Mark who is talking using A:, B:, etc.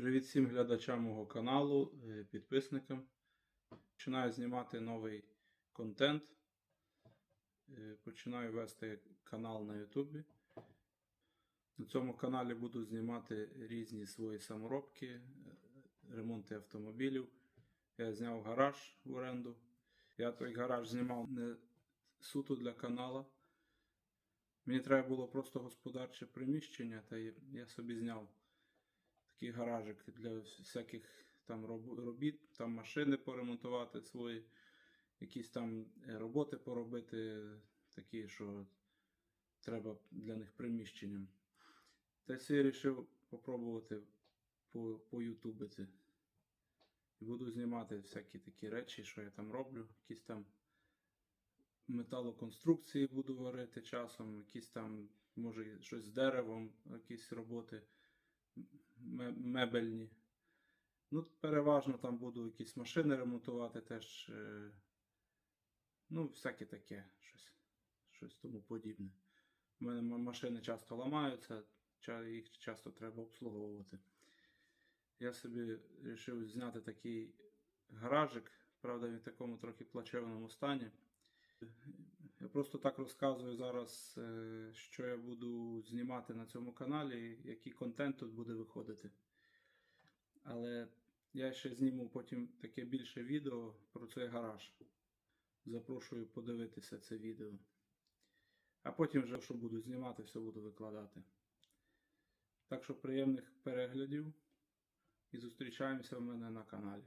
A: Привіт всім глядачам мого каналу, е, підписникам. Починаю знімати новий контент. Е, Починаю вести канал на Ютубі. На цьому каналі буду знімати різні свої саморобки, е, ремонти автомобілів. Я зняв гараж в оренду. Я той гараж знімав не суто для канала. Мені треба було просто господарче приміщення, та я собі зняв такий гаражик для всяких там робіт, там машини поремонтувати свої, якісь там е, роботи поробити, такі, що треба для них приміщенням. Та собі вирішив попробувати по, поютубити. І буду знімати всякі такі речі, що я там роблю, якісь там металоконструкції буду варити часом, якісь там, може, щось з деревом, якісь роботи мебельні. Ну, переважно там буду якісь машини ремонтувати теж. е, Ну, всяке таке, щось, щось тому подібне. У мене машини часто ламаються, їх часто треба обслуговувати. Я собі вирішив зняти такий гаражик, правда, він в такому трохи плачевному стані. Просто так розказую зараз, е, що я буду знімати на цьому каналі, який контент тут буде виходити. Але я ще зніму потім таке більше відео про цей гараж. Запрошую подивитися це відео. А потім вже, що буду знімати, все буду викладати. Так що приємних переглядів і зустрічаємося в мене на каналі.